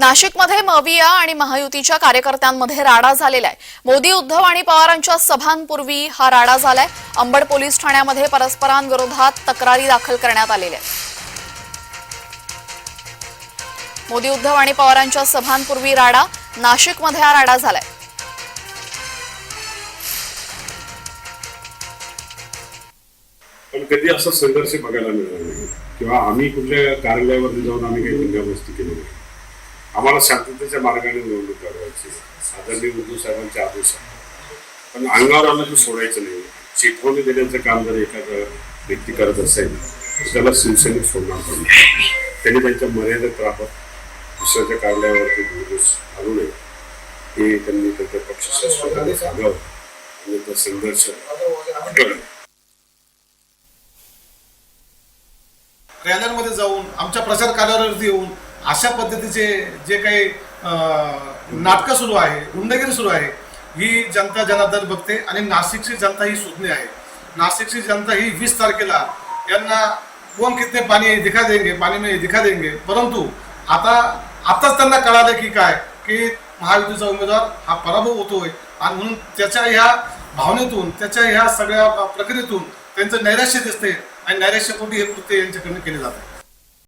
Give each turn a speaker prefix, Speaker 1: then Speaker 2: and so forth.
Speaker 1: नाशिकमध्ये मविया आणि महायुतीच्या कार्यकर्त्यांमध्ये राडा झालेला आहे मोदी उद्धव आणि पवारांच्या सभांपूर्वी हा राडा झालाय. अंबड पोलीस ठाण्यामध्ये परस्परांविरोधात तक्रारी दाखल करण्यात आलेल्या आहेत. मोदी उद्धव आणि पवारांच्या सभांपूर्वी राडा नाशिकमध्ये हा राडा झालाय.
Speaker 2: पण कधी असा संघर्ष बघायला मिळाला नाही? किंवा आम्ही कुठल्या कार्यालयावरती जाऊन आम्ही काही दंगामस्ती केली नाही? आम्हाला शांततेच्या मार्गाने निवडणूक लढवायची आदरणीय उद्धव साहेबांचे आदेश पण अंगावर आलं तर सोडायचं नाही. चिटवणी देण्याचं काम जर एखादा व्यक्ती करत असेल तर त्याला शिवसेनेत सोडणार पण त्यांनी त्यांच्या मर्यादेत राहत दुसऱ्याच्या कार्यालयावरती दुरुस घालू नये. हे त्यांनी त्यांच्या पक्षशास्त्राने सांगावं. आणि तो संघर्ष करावा.
Speaker 3: जाऊन आमच्या प्रचार कार्यालयावरती येऊन अशा पद्धतीचे जे काही नाटकं सुरू आहे गुंडगिरी सुरू आहे ही जनता जनार्दन बघते आणि नाशिकची जनता ही सुज्ञ आहे. नाशिकची जनता ही वीस तारखेला यांना कोण कितने पाणी दिखा देंगे पाणी में दिखा देंगे परंतु आता आताच त्यांना कळालं की काय की महायुतीचा उमेदवार हा पराभव होतोय आणि म्हणून त्याच्या ह्या भावनेतून त्याच्या ह्या सगळ्या प्रक्रियेतून त्यांचं नैराश्य दिसते आणि नैराश्यपोटी हे कृत्य यांच्याकडनं केले जाते